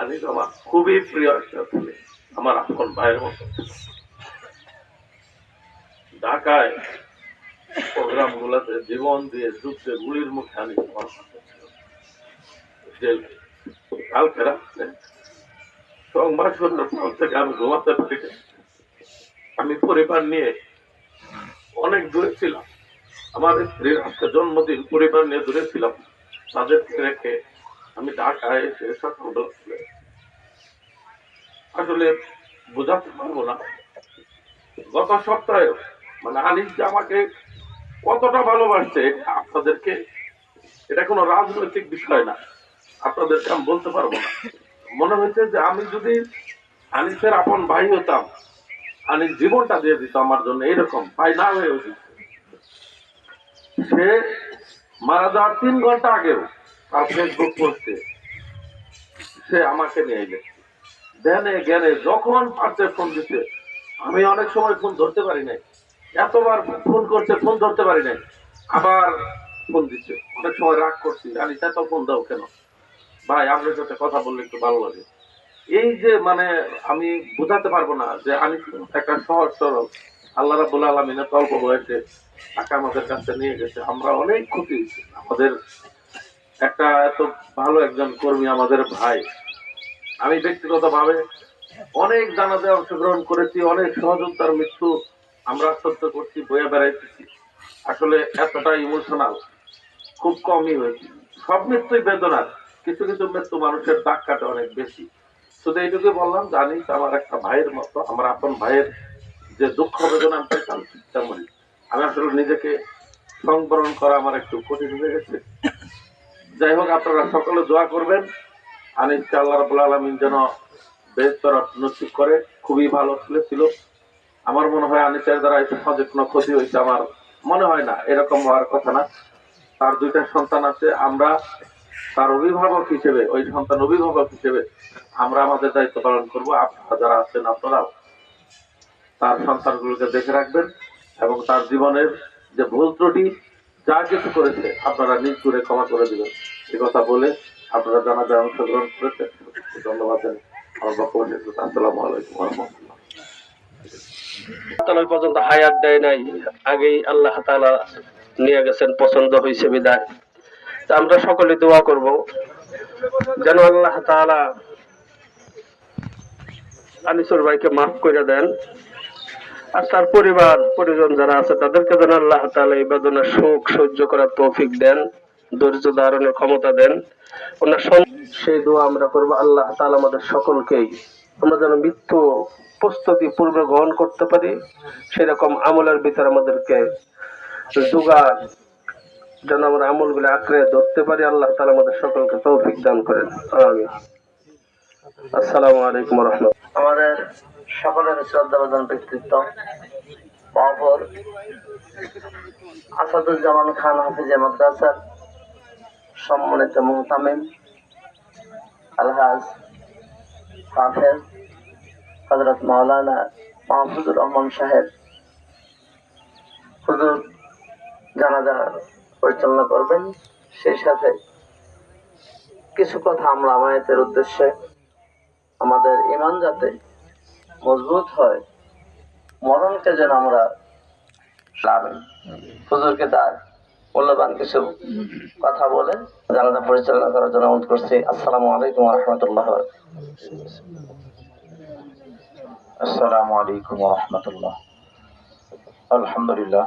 আনিস আমার খুবই প্রিয় একটা ছেলে, আমার আপন ভাইয়ের মতো। ঢাকায় প্রোগ্রাম গুলাতে জীবন দিয়ে যুদ্ধে গুলির মুখে ছিল। যে কালকে রাত্রে সংবাদ পর থেকে আমি ঘুমাতে পারি আমি পরিবার নিয়ে অনেক দূরে ছিলাম। আমার স্ত্রীর জন্মদিন, পরিবার নিয়ে দূরে ছিলাম। তাদেরকে রেখে আমি ঢাকায় এসে চলে আসলে বোঝাতে পারব না। গত সপ্তাহে মানে আনিস যে আমাকে কতটা ভালোবাসছে আপনাদেরকে, এটা কোনো রাজনৈতিক বিষয় না। আপনাদেরকে আমি বলতে পারব না। মনে হয়েছে যে আমি যদি আনিসের আপন ভাই হতাম আনিস জীবনটা দিয়ে দিত আমার জন্য এরকম, ভাই না হয়ে উচিত সে মারা যাওয়ার তিন ঘণ্টা আগেও তার ফেসবুক পোস্টে সে আমাকে নিয়ে গেছে ধ্যানে, জ্ঞানে যখন পারছে ফোন দিতে, আমি অনেক সময় ফোন ধরতে পারি নাই। এতবার ফোন করছে ফোন ধরতে পারি নাই। আবার ফোন দিচ্ছে। অনেক সময় রাগ করছি, জানি এত ফোন দাও কেন? ভাই, আপনার সাথে কথা বললে একটু ভালো লাগে। এই যে মানে আমি বোঝাতে পারব না যে আমি একটা সহজ, সরল, আল্লাহ রাবুল আলমিনের অল্প বয়সে টাকা আমাদের কাছে নিয়ে গেছে। আমরা অনেক ক্ষতি। আমাদের একটা এত ভালো একজন কর্মী আমাদের ভাই। আমি ব্যক্তিগতভাবে অনেক জানাতে অংশগ্রহণ করেছি, অনেক সহযোগিতার মৃত্যু আমরা সহ্য করছি বয়ে বেড়াইতেছি। আসলে এতটা ইমোশনাল খুব কমই হয়েছে। সব মৃত্যুই বেদনার, কিছু কিছু মৃত্যু মানুষের দাগ কাটে অনেক বেশি। শুধু এইটুকু বললাম জানিস আমার একটা ভাইয়ের মতো, আমার আপন ভাইয়ের যে দুঃখ বেদনা আমি পেতাম তেমনই। আমি আসলে নিজেকে সংবরণ করা আমার একটু কঠিন হয়ে গেছে। যাই হোক, আপনারা সকলে দোয়া করবেন। আনিসকে আল্লাহ রাবুল আলমিন যেন বেহতর নসিব করে। খুবই ভালো ছেলে ছিল। আমার মনে হয় আনিসের দ্বারা এই সমাজে কোনো ক্ষতি হয়েছে আমার। মনে হয় না, এরকম হওয়ার কথা না। তার দুইটা সন্তান আছে, আমরা তার অভিভাবক হিসেবে, ওই সন্তান অভিভাবক হিসেবে আমরা আমাদের দায়িত্ব পালন করব। আপনারা যারা আছেন, আপনারাও তার সন্তানগুলোকে দেখে রাখবেন এবং তার জীবনের যে ভুল ত্রুটি, যা কিছু করেছে, আপনারা নিজ করে ক্ষমা করে দিবেন। কথা বলে আপনারা জানা যায় অংশগ্রহণ করেছেন। ধন্যবাদ আমার বক্তব্য। আসসালামু আলাইকুম পর্যন্ত হায়াত দেয় নাই। আগেই আল্লাহ নিয়ে গেছেন, পছন্দ হয়েছে বিদায়। তা আমরা সকলে দোয়া করব যেন আল্লাহ আনিসুর ভাইকে মাফ করে দেন আর তার পরিবার, পরিজন যারা আছে, তাদেরকে যেন আল্লাহ তালা এই বেদনার শোক সহ্য করার তৌফিক দেন। ধৈর্য ধারণের ক্ষমতা দেন। ওনার সেই দোয়া আমরা করব, আল্লাহ তালা আমাদের সকলকেই। আমরা যেন মৃত্যু প্রস্তুতি পূর্বে গ্রহণ করতে পারি, সেরকম আমলের ভিতরে আমাদেরকে যোগান যেন আমরা আমলগুলো আঁকড়ে ধরতে পারি। আল্লাহ তালা আমাদের সকলকে তৌফিক দান করেন। আমি আসসালামু আলাইকুম রহমত আমাদের সকলের শ্রদ্ধাভাজন ব্যক্তিত্ব আসাদুজ্জামান খান হাফিজে মাদ্রাসার সম্মানিত মোহতামিম আলহাজ হাফেজ হজরত মাওলানা মাহফুজুর রহমান সাহেব। হুজুর জানাজা পরিচালনা করবেন। সেই সাথে কিছু কথা আমরা আমায়তের উদ্দেশ্যে আমাদের ইমান যাতে মজবুত হয় মরণকে যেন আমরা হুজুরকে তার মূল্যবান কিছু কথা বলে জানাজা পরিচালনা করার জন্য অনুরোধ করছি। আসসালামু আলাইকুম রহমতুল্লাহ আসসালামু আলাইকুম রহমতুল্লাহ। আলহামদুলিল্লাহ।